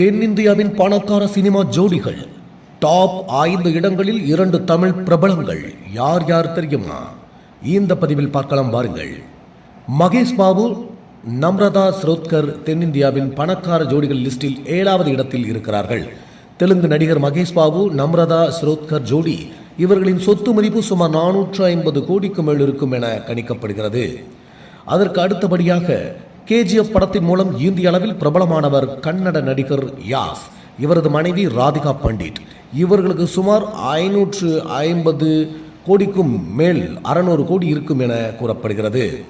தென்னிந்தியாவின் பணக்கார சினிமா ஜோடிகள் டாப் ஐந்து இடங்களில் இரண்டு தமிழ் பிரபலங்கள். யார் யார் தெரியுமா? இந்த பதிவில் பார்க்கலாம் வாருங்கள். மகேஷ் பாபு நம்ரதா ஸ்ரோத்கர் தென்னிந்தியாவின் பணக்கார ஜோடிகள் லிஸ்டில் ஏழாவது இடத்தில் இருக்கிறார்கள். தெலுங்கு நடிகர் மகேஷ் பாபு நம்ரதா ஸ்ரோத்கர் ஜோடி இவர்களின் சொத்து மதிப்பு சுமார் நானூற்று ஐம்பது கோடிக்கு மேல் இருக்கும் என கணிக்கப்படுகிறது. அதற்கு அடுத்தபடியாக கேஜிஎஃப் படத்தின் மூலம் இந்திய அளவில் பிரபலமானவர் கன்னட நடிகர் யாஸ். இவரது மனைவி ராதிகா பண்டிட். இவர்களுக்கு சுமார் ஐநூற்று ஐம்பது கோடிக்கும் மேல் அறநூறு கோடி இருக்கும் என கூறப்படுகிறது.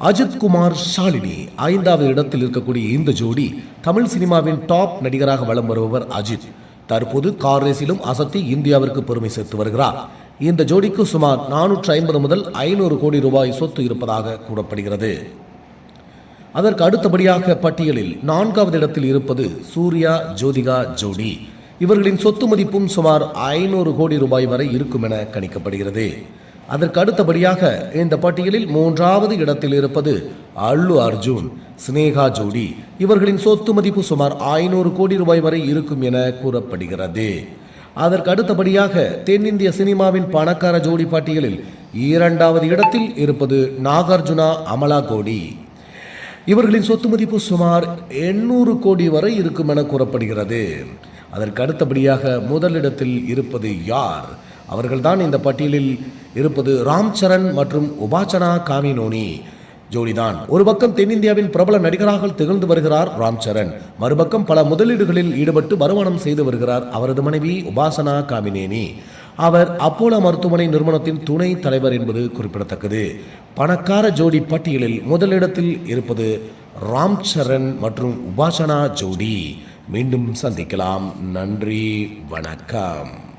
அஜித்குமார் ஷாலினி ஐந்தாவது இடத்தில் இருக்கக்கூடிய இந்த ஜோடி தமிழ் சினிமாவின் டாப் நடிகராக வலம் வருபவர் அஜித். தற்போது கார் ரேஸிலும் அசத்தி இந்தியாவிற்கு பெருமை சேர்த்து வருகிறார். இந்த ஜோடிக்கு சுமார் நானூற்று ஐம்பது முதல் ஐநூறு கோடி ரூபாய் சொத்து இருப்பதாக கூறப்படுகிறது. அதற்கு அடுத்தபடியாக பட்டியலில் நான்காவது இடத்தில் இருப்பது சூர்யா ஜோதிகா ஜோடி. இவர்களின் சொத்து மதிப்பும் சுமார் ஐநூறு கோடி ரூபாய் வரை இருக்கும் என கணிக்கப்படுகிறது. அதற்கு அடுத்தபடியாக இந்த பட்டியலில் மூன்றாவது இடத்தில் இருப்பது அல்லு அர்ஜுன் சினேகா ஜோடி. இவர்களின் சொத்து மதிப்பு சுமார் ஐநூறு கோடி ரூபாய் வரை இருக்கும் என கூறப்படுகிறது. அதற்கு அடுத்தபடியாக தென்னிந்திய சினிமாவின் பணக்கார ஜோடி பட்டியலில் இரண்டாவது இடத்தில் இருப்பது நாகார்ஜுனா அமலா கோடி. இவர்களின் சொத்து மதிப்பு சுமார் எண்ணூறு கோடி வரை இருக்கும் என கூறப்படுகிறது. அதற்கு அடுத்தபடியாக முதலிடத்தில் இருப்பது யார்? அவர்கள்தான் இந்த பட்டியலில் இருப்பது ராம் சரண் மற்றும் உபாச்சனா காமினோனி. ஜோடிதான். ஒரு பக்கம் தென்னிந்தியாவின் பிரபல நடிகராக திகழ்ந்து வருகிறார் ராம் சரண் மறுபக்கம் பல முதலீடுகளில் ஈடுபட்டு வருமானம் செய்து வருகிறார் அவரது மனைவி உபாசனா காமினேனி. அவர் அப்போலோ மருத்துவமனை நிறுவனத்தின் துணை தலைவர் என்பது குறிப்பிடத்தக்கது. பணக்கார ஜோடி பட்டியலில் முதலிடத்தில் இருப்பது ராம் சரண் மற்றும் உபாசனா ஜோடி. மீண்டும் சந்திக்கலாம். நன்றி. வணக்கம்.